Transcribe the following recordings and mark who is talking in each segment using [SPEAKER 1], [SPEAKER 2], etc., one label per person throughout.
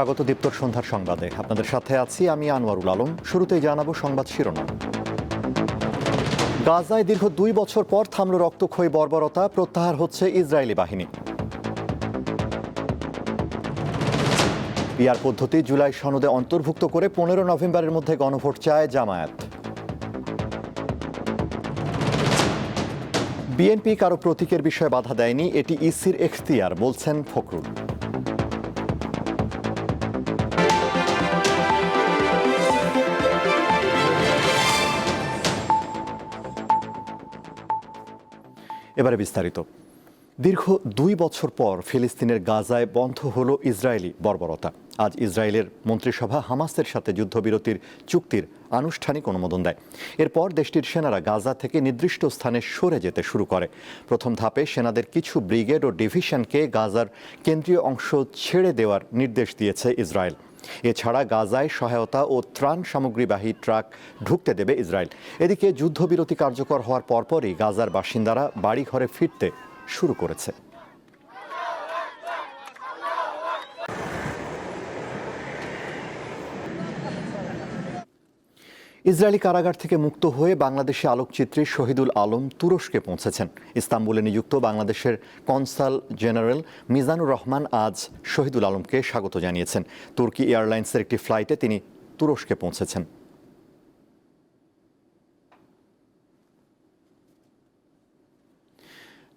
[SPEAKER 1] স্বাগত দীপ্তর সন্ধ্যার সংবাদে। আপনাদের সাথে আছি আমি আনোয়ারুল আলম। শুরুতেই জানাব সংবাদ শিরোনাম। গাজায় দীর্ঘ দুই বছর পর থামল রক্তক্ষয়ী বর্বরতা, প্রত্যাহার হচ্ছে ইসরায়েলি বাহিনী। পিয়ার পদ্ধতি জুলাই সনদে অন্তর্ভুক্ত করে পনেরো নভেম্বরের মধ্যে গণভোট চায় জামায়াত। বিএনপি কারও প্রতীকের বিষয়ে বাধা দেয়নি, এটি ইসির এখতিয়ার, বলছেন ফখরুল। এবারে বিস্তারিত। দীর্ঘ দুই বছর পর ফিলিস্তিনের গাজায় বন্ধ হলো ইসরায়েলি বর্বরতা। আজ ইসরায়েলের মন্ত্রিসভা হামাসের সাথে যুদ্ধবিরতির চুক্তির আনুষ্ঠানিক অনুমোদন দেয়। এরপর দেশটির সেনারা গাজা থেকে নির্দিষ্ট স্থানে সরে যেতে শুরু করে। প্রথম ধাপে সেনাদের কিছু ব্রিগেড ও ডিভিশনকে গাজার কেন্দ্রীয় অংশ ছেড়ে দেওয়ার নির্দেশ দিয়েছে ইসরায়েল। এছাড়া গাজায় সহায়তা ও ত্রাণ সামগ্রীবাহী ট্রাক ঢুকতে দেবে ইসরায়েল। এদিকে যুদ্ধবিরতি কার্যকর হওয়ার পরপরই গাজার বাসিন্দারা বাড়িঘরে ফিরতে শুরু করেছে। ইসরায়েলি কারাগার থেকে মুক্ত হয়ে বাংলাদেশে আলোকচিত্রী শহীদুল আলম তুরস্কে পৌঁছেছেন। ইস্তাম্বুলে নিযুক্ত বাংলাদেশের কনসাল জেনারেল মিজানুর রহমান আজ শহীদুল আলমকে স্বাগত জানিয়েছেন। তুর্কি এয়ারলাইন্সের একটি ফ্লাইটে তিনি তুরস্কে পৌঁছেছেন।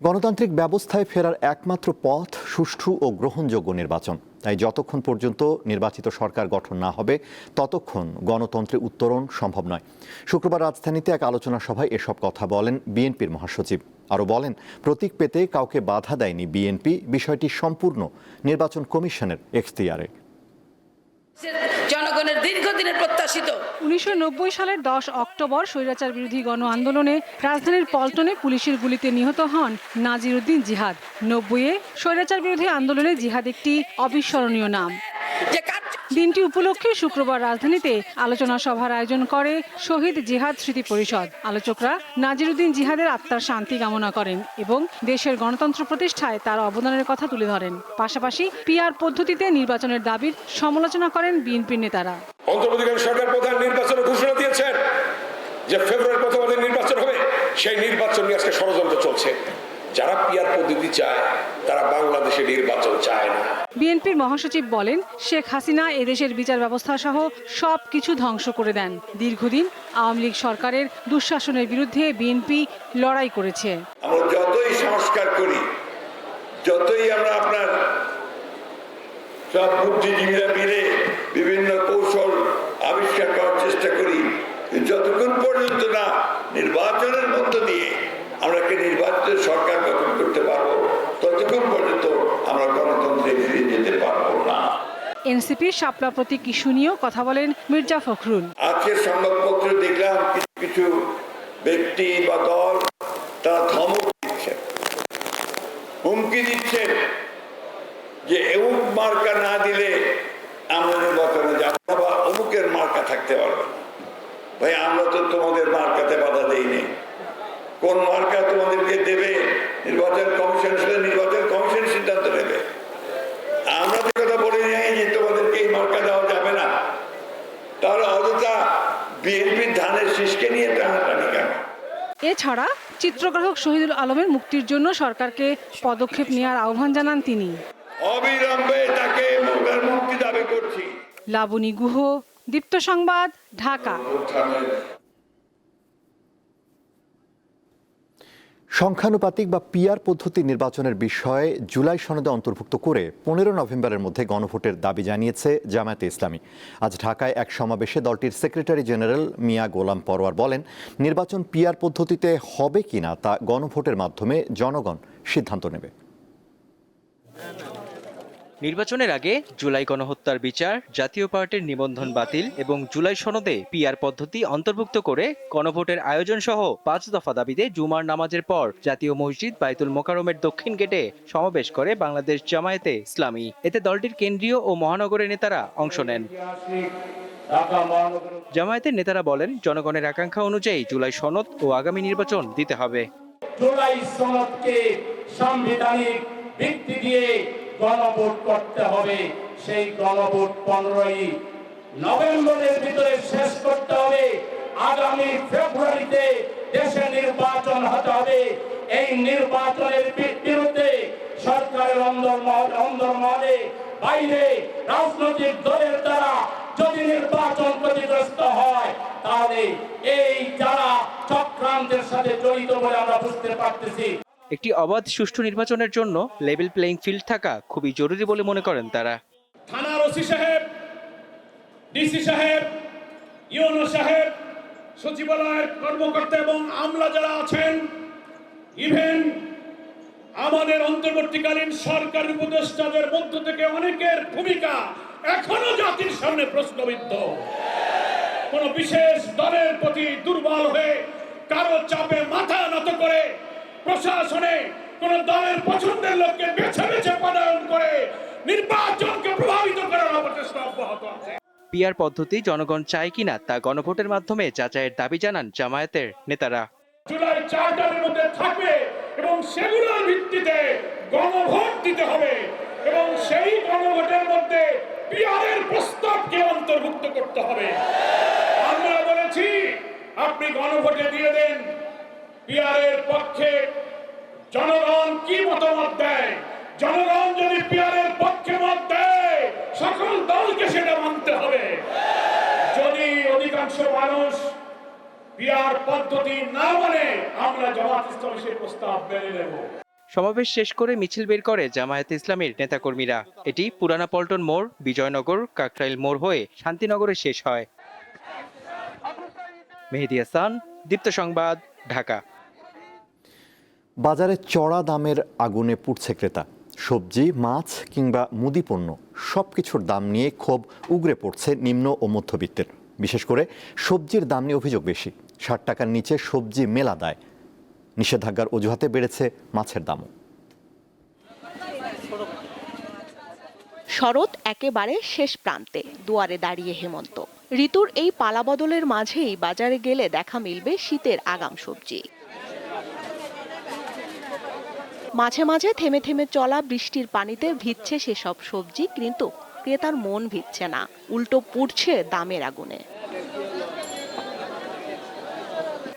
[SPEAKER 1] গণতান্ত্রিক ব্যবস্থায় ফেরার একমাত্র পথ সুষ্ঠু ও গ্রহণযোগ্য নির্বাচন। তাই যতক্ষণ পর্যন্ত নির্বাচিত সরকার গঠন না হবে, ততক্ষণ গণতন্ত্রে উত্তরণ সম্ভব নয়। শুক্রবার রাজধানীতে এক আলোচনা সভায় এসব কথা বলেন বিএনপির মহাসচিব। আরও বলেন, প্রতীক পেতে কাউকে বাধা দেয়নি বিএনপি, বিষয়টি সম্পূর্ণ নির্বাচন কমিশনের এখতিয়ারে।
[SPEAKER 2] জনগণের দীর্ঘদিনের প্রত্যাশিত।
[SPEAKER 3] উনিশশো নব্বই সালের দশ অক্টোবর স্বৈরাচার বিরোধী গণ আন্দোলনে রাজধানীর পল্টনে পুলিশের গুলিতে নিহত হন নাজির উদ্দিন জিহাদ। নব্বইয়ে স্বৈরাচার বিরোধী আন্দোলনে জিহাদ একটি অবিস্মরণীয় নাম।
[SPEAKER 2] যে
[SPEAKER 3] দিনটি উপলক্ষে শুক্রবার রাজধানীতে আলোচনা সভার আয়োজন করে শহীদ জিহাদ স্মৃতি পরিষদ। আলোচকরা নাজিরুদ্দিন জিহাদের আত্মার শান্তি কামনা করেন এবং দেশের গণতন্ত্র প্রতিষ্ঠায় তার অবদানের কথা তুলে ধরেন। পাশাপাশি পিআর পদ্ধতিতে নির্বাচনের দাবির সমালোচনা করেন বিএনপির নেতারা।
[SPEAKER 4] সরকার প্রধান নির্বাচনের ঘোষণা দিয়েছেন যে ফেব্রুয়ারি প্রথমাদের নির্বাচন হবে। সেই নির্বাচন নিয়ে আজকে ষড়যন্ত্র চলছে। যারা পিয়ার পদ্ধতি চায় তারা বাংলাদেশে নির্বাচন চায় না।
[SPEAKER 3] বিএনপির মহাসচিব বলেন শেখ হাসিনা এদেশের বিচার ব্যবস্থা সহ সব কিছু ধ্বংস করে দেন। দীর্ঘদিন আওয়ামী লীগ সরকারের দুঃশাসনের বিরুদ্ধে বিএনপি লড়াই করেছে।
[SPEAKER 5] আমরা যতই সংস্কার করি যতই আমরা আপনার সব বুদ্ধিজীবীরা মিলে বিভিন্ন কৌশল আবিষ্কার করার চেষ্টা করি যতক্ষণ পর্যন্ত না নির্বাচনের মধ্য দিয়ে আমরা একটা নির্বাচিত সরকার গঠন করতে পারব? ততক্ষণ পর্যন্ত আমরা গণতন্ত্রে ফিরে যেতে পারব না।
[SPEAKER 3] এনসিপির শাপলা প্রতীক ইস্যু নিয়েও কথা বলেন মির্জা ফখরুল।
[SPEAKER 5] আজকের সংবাদপত্র দেখলাম কিছু কিছু ব্যক্তি বা দল তারা ধমক দিচ্ছে। হুমকি দিচ্ছে যে এমুক মার্কা না দিলে আমরা নির্বাচনে যাব না বা অমুকের মার্কা থাকতে পারবে ভাই আমরা তো তোমাদের মার্কাতে বাধা দেইনি। কোন মার্কা তোমাদেরকে দেবে? নির্বাচন কমিশন সেটা নির্বাচন কমিশন সিদ্ধান্ত নেবে। আমরা তো কথা বলে যাই যে তোমাদেরকে এই মার্কা দেওয়া যাবে না তাহলে অযথা বিএনপির ধানের শীষকে নিয়ে টানাটানি কেন?
[SPEAKER 3] এছাড়া চিত্রগ্রাহক শহীদুল আলমের মুক্তির জন্য সরকারকে পদক্ষেপ নেওয়ার আহ্বান জানান তিনি।
[SPEAKER 5] অবিলম্বে তাকে মুক্তি দাবি করছি।
[SPEAKER 3] লাবণী গুহ দীপ্ত সংবাদ ঢাকা।
[SPEAKER 1] সংখ্যানুপাতিক বা পিয়ার পদ্ধতি নির্বাচনের বিষয়ে জুলাই সনদে অন্তর্ভুক্ত করে পনেরো নভেম্বরের মধ্যে গণভোটের দাবি জানিয়েছে জামায়াতে ইসলামী। আজ ঢাকায় এক সমাবেশে দলটির সেক্রেটারি জেনারেল মিয়া গোলাম পরোয়ার বলেন, নির্বাচন পিয়ার পদ্ধতিতে হবে কিনা তা গণভোটের মাধ্যমে জনগণ সিদ্ধান্ত নেবে।
[SPEAKER 6] নির্বাচনের আগে জুলাই গণহত্যার বিচার, জাতীয় পার্টির নিবন্ধন বাতিল এবং জুলাই সনদে পিআর পদ্ধতি অন্তর্ভুক্ত করে গণভোটের আয়োজন সহ পাঁচ দফা দাবিতে জুমার নামাজের পর জাতীয় মসজিদ বাইতুল মোকারমের দক্ষিণ গেটে সমাবেশ করে বাংলাদেশ জামায়াতে ইসলামী। এতে দলটির কেন্দ্রীয় ও মহানগরের নেতারা অংশ নেন। জামায়াতের নেতারা বলেন, জনগণের আকাঙ্ক্ষা অনুযায়ী জুলাই সনদ ও আগামী নির্বাচন দিতে হবে।
[SPEAKER 7] জুলাই সনদকে সাংবিধানিক ভিত্তি দিয়ে গণভোট করতে হবে। সেই গণভোট পনেরোই নভেম্বরের ভিতরে শেষ করতে হবে। আগামী ফেব্রুয়ারিতে দেশে নির্বাচন হতে হবে। এই নির্বাচনের বিরুদ্ধে সরকারের অন্দরমহল বাইরে রাজনৈতিক দলের দ্বারা যদি নির্বাচন ক্ষতিগ্রস্ত হয়, তাহলে এই যারা চক্রান্তের সাথে জড়িত বলে আমরা বুঝতে পারতেছি
[SPEAKER 6] একটি অবাধ সুষ্ঠু নির্বাচনের জন্য লেভেল প্লেইং ফিল্ড থাকা খুবই জরুরি বলে মনে করেন তারা।
[SPEAKER 7] থানার ওসি সাহেব, ডিসি সাহেব ইউনো সাহেব, সচিবালয়ের কর্মকর্তা এবং আমলা যারা আছেন ইভেন আমাদের অন্তর্বর্তীকালীন সরকার উপদেষ্টাদের মধ্য থেকে অনেকের ভূমিকা এখনও জাতির সামনে প্রশ্নবিদ্ধ। কোন বিশেষ দলের প্রতি দুর্বল হয়ে কারও চাপে মাথা নত করে প্রশাসনে কোন দলের পছন্দের লোককে বেছে বেছে পদায়ন করে নির্বাচনকে প্রভাবিত করার অপচেষ্টা অব্যাহত আছে।
[SPEAKER 6] পিআর পদ্ধতি জনগণ চায় কিনা তা গণভোটের মাধ্যমে যাচাইয়ের দাবি জানান জামায়াতের নেতারা।
[SPEAKER 7] জুলাই চার্টারের মধ্যে থাকবে এবং সেগুলোর ভিত্তিতে গণভোট দিতে হবে এবং সেই গণভোটের মধ্যে পিআরের প্রস্তাবকে অন্তর্ভুক্ত করতে হবে। আমরা বলেছি আপনি গণভোটে দিয়ে দেন পিআরের পক্ষে জনগণ কি মতামত দেয়? জনগণ যদি পিআরের পক্ষে মত দেয়, সকল দলকে সেটা মানতে হবে। যদি অধিকাংশ মানুষ বিয়ার পদ্ধতি না মানে আমরা জামাত ইসলামী সেই প্রস্তাব মেনে নেব।
[SPEAKER 6] সমাবেশ শেষ করে মিছিল বের করে জামায়াত ইসলামীর নেতাকর্মীরা। এটি পুরানা পল্টন মোড়, বিজয়নগর, কাকরাইল মোড় হয়ে শান্তিনগরে শেষ হয়। মেহেদি হাসান, দীপ্ত সংবাদ, ঢাকা।
[SPEAKER 1] বাজারে চড়া দামের আগুনে পুড়ছে ক্রেতা। সবজি, মাছ কিংবা মুদি পণ্য সব কিছুর দাম নিয়ে ক্ষোভ উগরে পড়ছে নিম্ন ও মধ্যবিত্তের। বিশেষ করে সবজির দাম নিয়ে অভিযোগ বেশি। ষাট টাকার নিচে সবজি মেলা দেয়। নিষেধাজ্ঞার অজুহাতে বেড়েছে মাছের দামও।
[SPEAKER 8] শরৎ একেবারে শেষ প্রান্তে, দুয়ারে দাঁড়িয়ে হেমন্ত। ঋতুর এই পালাবদলের মাঝেই বাজারে গেলে দেখা মিলবে শীতের আগাম সবজি। মাঝে মাঝে থেমে থেমে চলা বৃষ্টির পানিতে ভিজছে সেসব সবজি কিন্তু ক্রেতার মন ভিজছে না। উল্টো পুড়ছে দামের আগুনে।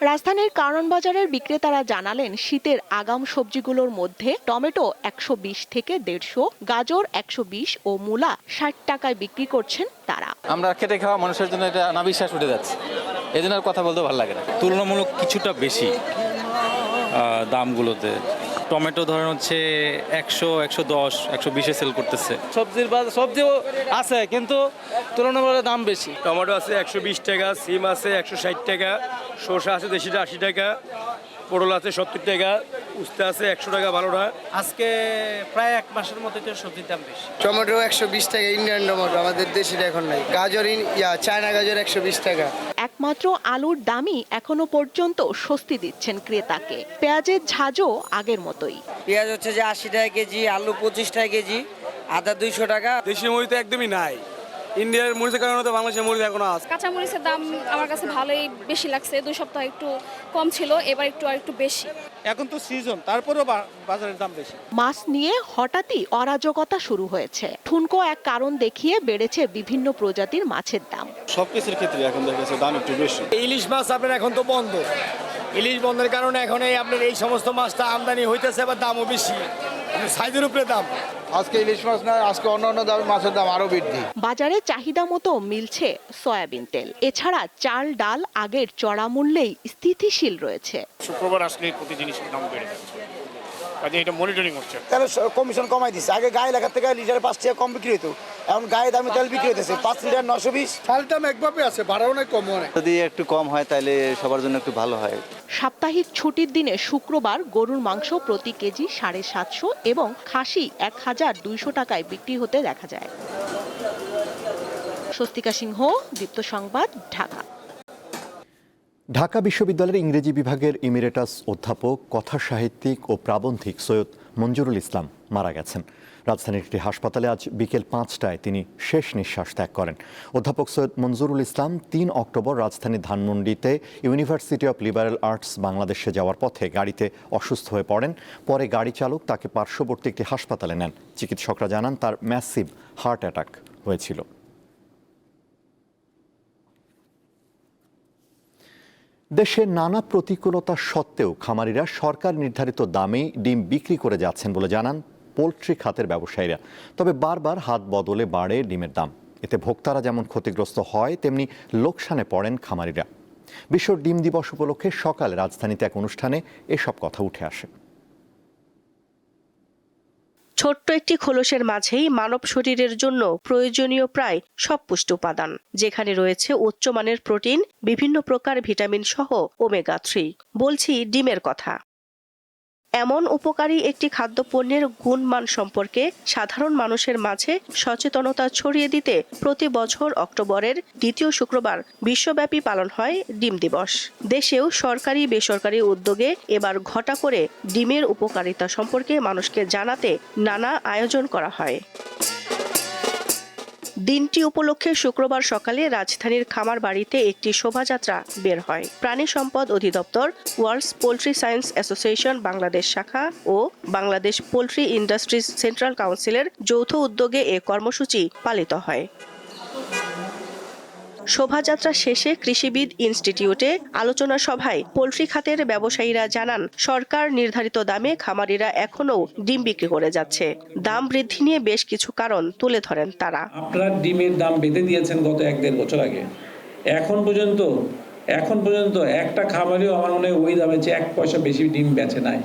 [SPEAKER 8] রাজধানীর কারণ বাজারের বিক্রেতারা জানালেন শীতের আগাম সবজিগুলোর মধ্যে টমেটো একশো বিশ থেকে দেড়শো গাজর একশো বিশ ও মূলা ষাট টাকায় বিক্রি করছেন তারা।
[SPEAKER 9] আমরা খেটে খাওয়া মানুষের জন্য এটা নাবিশ্বাস উঠে যাচ্ছে। এই আর কথা বলতে ভালো লাগে না।
[SPEAKER 10] তুলনামূলক কিছুটা বেশি দামগুলোতে। টমেটো ধরেন হচ্ছে একশো একশো দশ একশো বিশে সেল করতেছে।
[SPEAKER 9] সবজির বাজার সবজিও আছে কিন্তু তুলনামূলক দাম বেশি।
[SPEAKER 11] টমেটো আছে একশো বিশ টাকা সিম আছে একশো ষাট টাকা শসা আছে দেশিটা আশি টাকা পটল আছে সত্তর টাকা উস্তে আছে একশো টাকা বারোটা
[SPEAKER 9] আজকে প্রায় এক মাসের মতো তো সবজির দাম বেশি।
[SPEAKER 12] টমেটো একশো বিশ টাকা ইন্ডিয়ান টমেটো আমাদের দেশিটা এখন নাই। গাজর ইন- ইয়া চায়না গাজর একশো বিশ টাকা।
[SPEAKER 8] একমাত্র আলুর দামই এখনও পর্যন্ত স্বস্তি দিচ্ছেন ক্রেতাকে। পেঁয়াজের ঝাঁজও আগের মতোই।
[SPEAKER 12] পেঁয়াজ হচ্ছে যে আশি টাকা কেজি আলু পঁচিশ টাকা কেজি আদা দুইশো টাকা।
[SPEAKER 11] দেশি মরিচ তো একদমই নাই। ইন্ডিয়ার মরিচের কারণে তো বাংলাদেশের মরিচ এখনও আছে।
[SPEAKER 13] কাঁচা মরিচের দাম আমার কাছে ভালোই বেশি লাগছে দুই সপ্তাহ একটু কম ছিল এবার একটু আর একটু বেশি।
[SPEAKER 9] এখন তো সিজন তারপরেও বাজারের দাম বেশি।
[SPEAKER 8] মাছ নিয়ে হঠাৎই অরাজকতা শুরু হয়েছে। ঠুনকো এক কারণ দেখিয়ে বেড়েছে বিভিন্ন প্রজাতির মাছের দাম।
[SPEAKER 9] সব কিছুর ক্ষেত্রে এখন দেখা যাচ্ছে দাম একটু বেশি।
[SPEAKER 12] ইলিশ মাছ আপনার এখন তো বন্ধ। ইলিশ বন্ধের কারণে এখন এই আপনার এই সমস্ত মাছটা আমদানি হইতেছে আবার দামও বেশি। সাইজের উপরে দাম। আজকে ইলিশ মাছ না আজকে অন্য অন্য দাম মাছের দাম আরও বৃদ্ধি।
[SPEAKER 8] বাজারে চাহিদা মতো মিলছে সয়াবিন তেল। এছাড়া চাল ডাল আগের চড়া মূল্যেই স্থিতিশীল রয়েছে।
[SPEAKER 7] শুক্রবার আসলে প্রতি জিনিসের দাম বেড়ে যাচ্ছে। কাজে এটা মনিটরিং হচ্ছে।
[SPEAKER 12] তাহলে কমিশন কমাই দিচ্ছে আগে গায়ে লেখার থেকে লিটারে পাঁচ টাকা কম বিক্রি হতো এখন গায়ে দামে তেল বিক্রি হতেছে পাঁচ লিটার নশো বিশ। চাল দাম একভাবে আছে ভাড়াও নাই কম
[SPEAKER 9] যদি একটু কম হয় তাহলে সবার জন্য একটু ভালো হয়।
[SPEAKER 8] সাপ্তাহিক ছুটির দিনে শুক্রবার গরুর মাংস প্রতি কেজি সাড়ে সাতশো এবং খাসি এক হাজার দুইশো টাকায় বিক্রি হতে দেখা যায়। স্বস্তিকা সিংহ দীপ্ত সংবাদ ঢাকা।
[SPEAKER 1] ঢাকা বিশ্ববিদ্যালয়ের ইংরেজি বিভাগের ইমিরেটাস অধ্যাপক কথা সাহিত্যিক ও প্রাবন্ধিক সৈয়দ মঞ্জুরুল ইসলাম মারা গেছেন। রাজধানীর একটি হাসপাতালে আজ বিকেল পাঁচটায় তিনি শেষ নিঃশ্বাস ত্যাগ করেন। অধ্যাপক সৈয়দ মঞ্জুরুল ইসলাম তিন অক্টোবর রাজধানী ধানমন্ডিতে ইউনিভার্সিটি অব লিবারেল আর্টস বাংলাদেশে যাওয়ার পথে গাড়িতে অসুস্থ হয়ে পড়েন। পরে গাড়ি চালক তাকে পার্শ্ববর্তী একটি হাসপাতালে নেন। চিকিৎসকরা জানান তার ম্যাসিভ হার্ট অ্যাটাক হয়েছিল। দেশের নানা প্রতিকূলতা সত্ত্বেও খামারিরা সরকার নির্ধারিত দামে ডিম বিক্রি করে যাচ্ছেন বলে জানান পোলট্রি খাতের ব্যবসায়ীরা। তবে বারবার হাত বদলে বাড়ে ডিমের দাম। এতে ভোক্তারা যেমন ক্ষতিগ্রস্ত হয়, তেমনি লোকসানে পড়েন খামারিরা। বিশ্ব ডিম দিবস উপলক্ষে সকালে রাজধানীতে এক অনুষ্ঠানে এসব কথা উঠে আসে।
[SPEAKER 14] ছোট্ট একটি খোলসের মাঝেই মানব শরীরের জন্য প্রয়োজনীয় প্রায় সব পুষ্টি উপাদান, যেখানে রয়েছে উচ্চমানের প্রোটিন, বিভিন্ন প্রকার ভিটামিন সহ ওমেগা থ্রি। বলছি ডিমের কথা। এমন উপকারী একটি খাদ্যপণ্যের গুণমান সম্পর্কে সাধারণ মানুষের মাঝে সচেতনতা ছড়িয়ে দিতে প্রতি বছর অক্টোবরের দ্বিতীয় শুক্রবার বিশ্বব্যাপী পালন হয় ডিম দিবস। দেশেও সরকারি বেসরকারি উদ্যোগে এবার ঘটা করে ডিমের উপকারিতা সম্পর্কে মানুষকে জানাতে নানা আয়োজন করা হয়। দিনটি উপলক্ষে শুক্রবার সকালে রাজধানীর খামার বাড়িতে একটি শোভাযাত্রা বের হয়। প্রাণী সম্পদ অধিদপ্তর, world's poultry science association, Bangladesh শাখা ও বাংলাদেশ পোলট্রি ইন্ডাস্ট্রিজ সেন্ট্রাল কাউন্সিলের যৌথ উদ্যোগে এ কর্মসূচি পালিত হয়। শোভাযাত্রা শেষে কৃষিবিদ ইনস্টিটিউটে আলোচনা সভায় পোলট্রি খাতের ব্যবসায়ীরা জানান, সরকার নির্ধারিত দামে খামারিরা এখনও ডিম বিক্রি করে যাচ্ছে। দাম বৃদ্ধি নিয়ে বেশ কিছু কারণ তুলে ধরেন তারা।
[SPEAKER 7] আপনারা ডিমের দাম বেঁধে দিয়েছেন গত এক দেড় বছর আগে। এখন পর্যন্ত এখন পর্যন্ত একটা খামারিও আমার মনে হয় ওই দামে চেয়ে এক পয়সা বেশি ডিম বেচে নাই।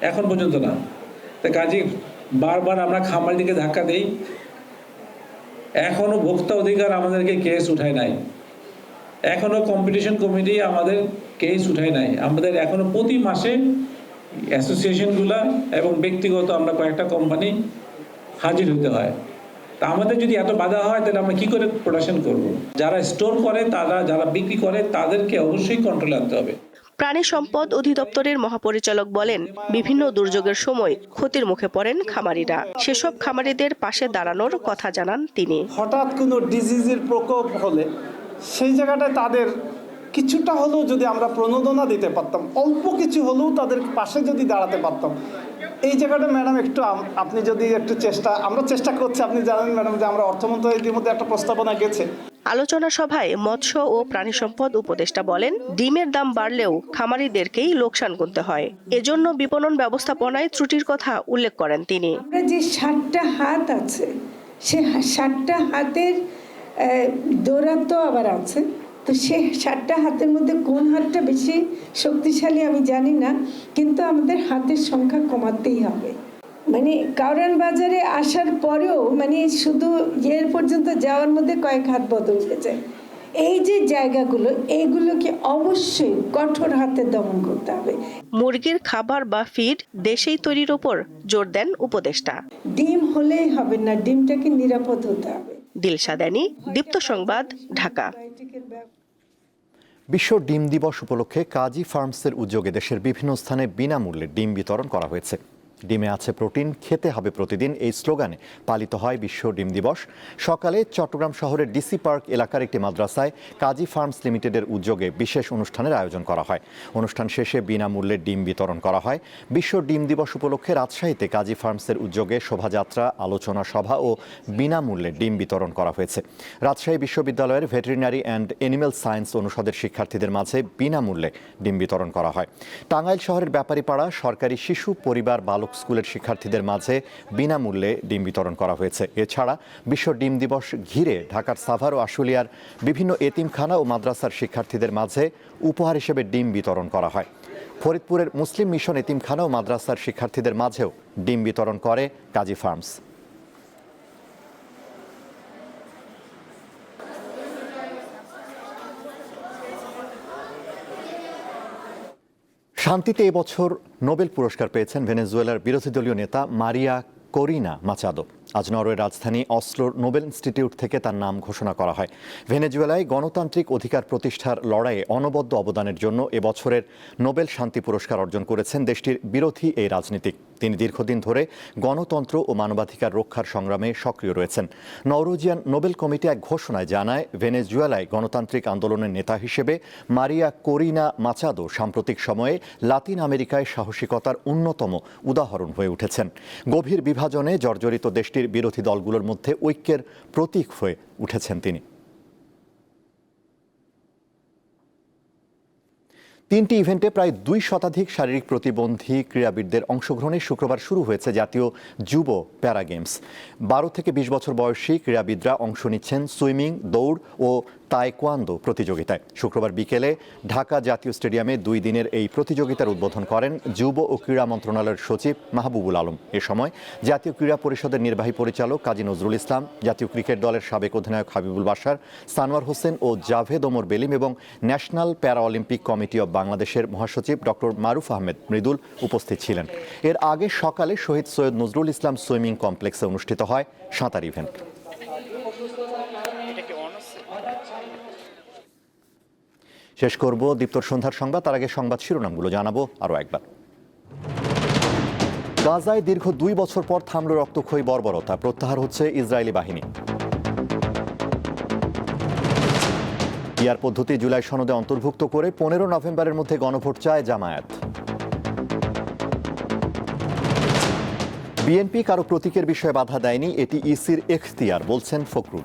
[SPEAKER 7] এখন পর্যন্ত না। তা কাজে বারবার আমরা খামার দিকে ধাক্কা দেই এখনও ভোক্তা অধিকার আমাদেরকে কেস উঠায় নাই। এখনও কম্পিটিশন কমিটি আমাদের কেস উঠায় নাই। আমাদের এখনও প্রতি মাসে অ্যাসোসিয়েশনগুলা এবং ব্যক্তিগত আমরা কয়েকটা কোম্পানি হাজির হতে হয়। তা আমাদের যদি এত বাধা হয়, তাহলে আমরা কি করে প্রোডাকশন করব? যারা স্টোর করে, তারা যারা বিক্রি করে, তাদেরকে অবশ্যই কন্ট্রোলে আনতে হবে।
[SPEAKER 14] প্রাণী সম্পদ অধিদপ্তরের মহাপরিচালক বলেন, বিভিন্ন দুর্যোগের সময় ক্ষতির মুখে পড়েন খামারিরা। সেসব খামারিদের পাশে দাঁড়ানোর কথা জানান তিনি।
[SPEAKER 12] হঠাৎ কোনো ডিজিজের প্রকোপ হলে সেই জায়গাটায় তাদের কিছুটা হলেও যদি আমরা প্রণোদনা দিতে পারতাম, অল্প কিছু হলেও তাদের পাশে যদি দাঁড়াতে পারতাম, এই জায়গাটা ম্যাডাম একটু আপনি যদি একটু চেষ্টা আমরা চেষ্টা করছি, আপনি জানেন ম্যাডাম যে আমরা অর্থমন্ত্রী ইতিমধ্যে একটা প্রস্তাবনা গেছে।
[SPEAKER 14] আলোচনা সভায় মৎস্য ও প্রাণী সম্পদ উপদেষ্টা বলেন, ডিমের দাম বাড়লেও খামারিদেরকেই লোকসান করতে হয়। এজন্য বিপণন ব্যবস্থাপনায় ত্রুটির কথা উল্লেখ করেন তিনি।
[SPEAKER 15] যে ষাটটা হাত আছে, সে ষাটটা হাতের দৌরাত্ম আবার আছে। তো সে ষাটটা হাতের মধ্যে কোন হাতটা বেশি শক্তিশালী আমি জানি না, কিন্তু আমাদের হাতের সংখ্যা কমাতেই হবে। মানে কাউরান বাজারে আসার পরেও মানে শুধু ইয়ের পর্যন্ত যাওয়ার মধ্যে কয়েক হাত বদল হয়ে যায় এই যে জায়গাগুলো এইগুলোকে অবশ্যই কঠোর হাতে দমন করতে হবে।
[SPEAKER 14] মুরগির খাবার বা ফিড দেশেই তৈরির ওপর জোর দেন উপদেষ্টা।
[SPEAKER 15] ডিম হলেই হবে না ডিমটাকে নিরাপদ হতে হবে।
[SPEAKER 14] দিলশাদানি দীপ্ত সংবাদ ঢাকা।
[SPEAKER 1] বিশ্ব ডিম দিবস উপলক্ষে কাজী ফার্মসের উদ্যোগে দেশের বিভিন্ন স্থানে বিনামূল্যে ডিম বিতরণ করা হয়েছে। ডিমে আছে প্রোটিন, খেতে হবে প্রতিদিন। এই স্লোগানে পালিত হয় বিশ্ব ডিম দিবস। সকালে চট্টগ্রাম শহরের ডিসি পার্ক এলাকার একটি মাদ্রাসায় কাজী ফার্মস লিমিটেডের উদ্যোগে বিশেষ অনুষ্ঠানের আয়োজন করা হয়। অনুষ্ঠান শেষে বিনামূল্যে ডিম বিতরণ করা হয়। বিশ্ব ডিম দিবস উপলক্ষে রাজশাহীতে কাজী ফার্মসের উদ্যোগে শোভাযাত্রা, আলোচনা সভা ও বিনামূল্যে ডিম বিতরণ করা হয়েছে। রাজশাহী বিশ্ববিদ্যালয়ের ভেটেরিনারি অ্যান্ড এনিম্যাল সায়েন্স অনুষদের শিক্ষার্থীদের মাঝে বিনামূল্যে ডিম বিতরণ করা হয়। টাঙ্গাইল শহরের ব্যাপারীপাড়া সরকারি শিশু পরিবার বালক স্কুলের শিক্ষার্থীদের মাঝে বিনামূল্যে ডিম বিতরণ করা হয়েছে। এছাড়া বিশ্ব ডিম দিবস ঘিরে ঢাকার সাভার ও আশুলিয়ার বিভিন্ন এতিমখানা ও মাদ্রাসার শিক্ষার্থীদের মাঝে উপহার হিসেবে ডিম বিতরণ করা হয়। ফরিদপুরের মুসলিম মিশন এতিমখানা ও মাদ্রাসার শিক্ষার্থীদের মাঝেও ডিম বিতরণ করে কাজী ফার্মস। শান্তিতে এবছর নোবেল পুরস্কার পেয়েছেন ভেনেজুয়েলার বিরোধী দলীয় নেতা মারিয়া করিনা মাচাদো। আজ নরওয়ের রাজধানী অসলোর নোবেল ইনস্টিটিউট থেকে তার নাম ঘোষণা করা হয়। ভেনেজুয়েলায় গণতান্ত্রিক অধিকার প্রতিষ্ঠার লড়াইয়ে অনবদ্য অবদানের জন্য এবছরের নোবেল শান্তি পুরস্কার অর্জন করেছেন দেশটির বিরোধী এই রাজনীতিক। তিনি দীর্ঘদিন ধরে গণতন্ত্র ও মানবাধিকার রক্ষার সংগ্রামে সক্রিয় রয়েছেন। নওরোজিয়ান নোবেল কমিটি এক ঘোষণায় জানায়, ভেনেজুয়েলায় গণতান্ত্রিক আন্দোলনের নেতা হিসেবে মারিয়া কোরিনা মাচাদো সাম্প্রতিক সময়ে লাতিন আমেরিকায় সাহসিকতার অন্যতম উদাহরণ হয়ে উঠেছেন। গভীর বিভাজনে জর্জরিত দেশটির বিরোধী দলগুলোর মধ্যে ঐক্যের প্রতীক হয়ে উঠেছেন তিনি। তিনটি ইভেন্টে প্রায় দুই শতাধিক শারীরিক প্রতিবন্ধী ক্রীড়াবিদদের অংশগ্রহণে শুক্রবার শুরু হয়েছে জাতীয় যুব প্যারা গেমস। বারো থেকে বিশ বছর বয়সী ক্রীড়াবিদরা অংশ নিচ্ছেন সুইমিং, দৌড় ও তাইকোয়ান্দো প্রতিযোগিতায়। শুক্রবার বিকেলে ঢাকা জাতীয় স্টেডিয়ামে দুই দিনের এই প্রতিযোগিতার উদ্বোধন করেন যুব ও ক্রীড়া মন্ত্রণালয়ের সচিব মাহবুবুল আলম। এ সময় জাতীয় ক্রীড়া পরিষদের নির্বাহী পরিচালক কাজী নজরুল ইসলাম, জাতীয় ক্রিকেট দলের সাবেক অধিনায়ক হাবিবুল বাসার সানোয়ার হোসেন ও জাভেদ ওমর বেলিম এবং ন্যাশনাল প্যারা অলিম্পিক কমিটি অব বাংলাদেশের মহাসচিব ডক্টর মারুফ আহমেদ মৃদুল উপস্থিত ছিলেন। এর আগে সকালে শহীদ সৈয়দ নজরুল ইসলাম সুইমিং কমপ্লেক্সে অনুষ্ঠিত হয় সাঁতার ইভেন্ট। শেষ করব দীপ্তর সন্ধ্যার সংবাদ, তার আগে সংবাদ শিরোনামগুলো জানাব আরও একবার। গাজায় দীর্ঘ দুই বছর পর থামল রক্তক্ষয়ী বর্বরতা, প্রত্যাহার হচ্ছে ইসরায়েলি বাহিনী। ইয়ার পদ্ধতি জুলাই সনদে অন্তর্ভুক্ত করে পনেরো নভেম্বরের মধ্যে গণভোট চায় জামায়াত। বিএনপি কারও প্রতীকের বিষয়ে বাধা দেয়নি, এটি ইসির এখতিয়ার, বলছেন ফখরুল।